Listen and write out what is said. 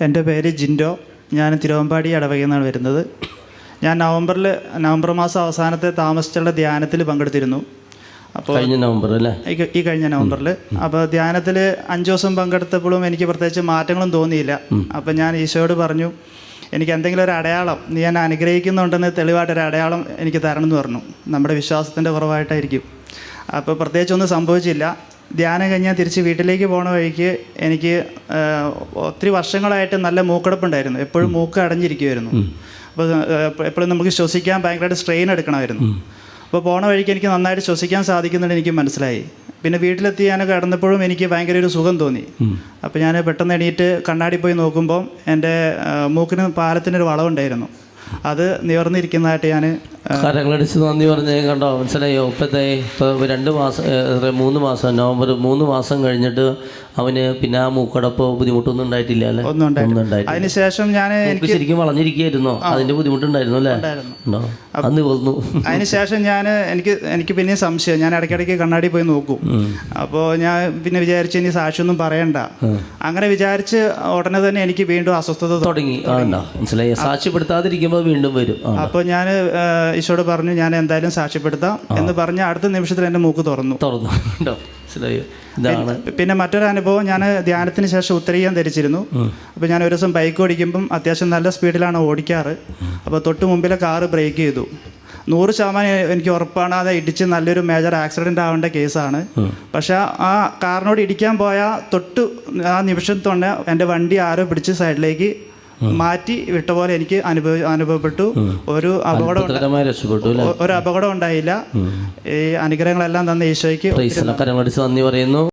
എന്റെ പേര് ജിൻഡോ. ഞാൻ തിരുവമ്പാടി ഇടവകയിൽ നിന്നാണ് വരുന്നത്. ഞാൻ നവംബറിൽ നവംബർ മാസം അവസാനത്തെ താമസിച്ചുള്ള ധ്യാനത്തിൽ പങ്കെടുത്തിരുന്നു. അപ്പോൾ കഴിഞ്ഞ നവംബർ അല്ലേ? ഈ ഈ കഴിഞ്ഞ നവംബറിൽ. അപ്പോൾ ധ്യാനത്തിൽ അഞ്ച് ദിവസം പങ്കെടുത്തപ്പോഴും എനിക്ക് പ്രത്യേകിച്ച് മാറ്റങ്ങളും തോന്നിയില്ല. അപ്പോൾ ഞാൻ ഈശോയോട് പറഞ്ഞു എനിക്ക് എന്തെങ്കിലും ഒരു അടയാളം നീ എന്നെ അനുഗ്രഹിക്കുന്നുണ്ടെന്ന് തെളിവായിട്ടൊരു അടയാളം എനിക്ക് തരണം എന്ന് പറഞ്ഞു. നമ്മുടെ വിശ്വാസത്തിന്റെ കുറവായിട്ടായിരിക്കും. അപ്പോൾ പ്രത്യേകിച്ചൊന്നും സംഭവിച്ചില്ല. ധ്യാനം കഴിഞ്ഞാൽ തിരിച്ച് വീട്ടിലേക്ക് പോണ വഴിക്ക് എനിക്ക് ഒത്തിരി വർഷങ്ങളായിട്ട് നല്ല മൂക്കടപ്പുണ്ടായിരുന്നു. എപ്പോഴും മൂക്ക് അടഞ്ഞിരിക്കുമായിരുന്നു അപ്പോൾ എപ്പോഴും നമുക്ക് ശ്വസിക്കാൻ ഭയങ്കരമായിട്ട് സ്ട്രെയിൻ എടുക്കണമായിരുന്നു. അപ്പോൾ പോണ വഴിക്ക് എനിക്ക് നന്നായിട്ട് ശ്വസിക്കാൻ സാധിക്കുന്നുണ്ട് എനിക്ക് മനസ്സിലായി. പിന്നെ വീട്ടിലെത്തി ഞാൻ കിടന്നപ്പോഴും എനിക്ക് ഭയങ്കര ഒരു സുഖം തോന്നി. അപ്പോൾ ഞാൻ പെട്ടെന്ന് എണീറ്റ് കണ്ണാടി പോയി നോക്കുമ്പോൾ എന്റെ മൂക്കിന് പാലത്തിനൊരു വളവുണ്ടായിരുന്നു. അത് നിവർന്നിരിക്കുന്നതായിട്ട് ഞാൻ കരങ്ങളടിച്ച് നന്ദി പറഞ്ഞ കണ്ടോ മനസ്സിലായോ? ഇപ്പോഴത്തെ ഇപ്പോൾ രണ്ട് മാസം മൂന്ന് മാസം നവംബർ മൂന്ന് മാസം കഴിഞ്ഞിട്ട് അവന് പിന്നെ ആ മൂക്കടപ്പോ ബുദ്ധിമുട്ടൊന്നും ഉണ്ടായിട്ടില്ല അല്ലേ? അതിനുശേഷം ഞാൻ എനിക്ക് ശരിക്കും വളഞ്ഞിരിക്കുകയായിരുന്നോ? അതിന്റെ ബുദ്ധിമുട്ടുണ്ടായിരുന്നു അല്ലേ. ഉണ്ടോ? അന്ന് വന്നു. അതിനുശേഷം ഞാൻ എനിക്ക് എനിക്ക് പിന്നെ സംശയം. ഞാൻ ഇടയ്ക്കിടയ്ക്ക് കണ്ണാടി പോയി നോക്കും. അപ്പോൾ ഞാൻ പിന്നെ വിചാരിച്ചു ഇനി സാക്ഷിയൊന്നും പറയണ്ട. അങ്ങനെ വിചാരിച്ച് ഉടനെ തന്നെ എനിക്ക് വീണ്ടും അസ്വസ്ഥത തുടങ്ങി. മനസ്സിലായി. സാക്ഷ്യപ്പെടുത്താതിരിക്കുമ്പോൾ വീണ്ടും വരും. അപ്പോൾ ഞാൻ ഈശോട് പറഞ്ഞു ഞാൻ എന്തായാലും സാക്ഷ്യപ്പെടുത്താം എന്ന് പറഞ്ഞ് അടുത്ത നിമിഷത്തിൽ എന്റെ മൂക്ക് തുറന്നു. തുറന്നു. പിന്നെ മറ്റൊരു അനുഭവം ഞാൻ ധ്യാനത്തിന് ശേഷം ഉത്തരീയം ധരിച്ചിരുന്നു. അപ്പോൾ ഞാൻ ഒരു ദിവസം ബൈക്ക് ഓടിക്കുമ്പം അത്യാവശ്യം നല്ല സ്പീഡിലാണ് ഓടിക്കാറ്. അപ്പോൾ തൊട്ട് മുമ്പിലെ കാറ് ബ്രേക്ക് ചെയ്തു. നൂറ് ശതമാനം എനിക്ക് ഉറപ്പാണ് അത് ഇടിച്ച് നല്ലൊരു മേജർ ആക്സിഡന്റ് ആവേണ്ട കേസാണ് പക്ഷെ ആ കാറിനോട് ഇടിക്കാൻ പോയ തൊട്ട് ആ നിമിഷം തന്നെ എന്റെ വണ്ടി ആരോ പിടിച്ച് സൈഡിലേക്ക് മാറ്റി വിട്ട പോലെ എനിക്ക് അനുഭവ അനുഭവപ്പെട്ടു. ഒരു അപകടം ഒരു അപകടം ഉണ്ടായില്ല. ഈ അനുഗ്രഹങ്ങളെല്ലാം തന്ന ഈശോയ്ക്ക് നന്ദി പറയുന്നു.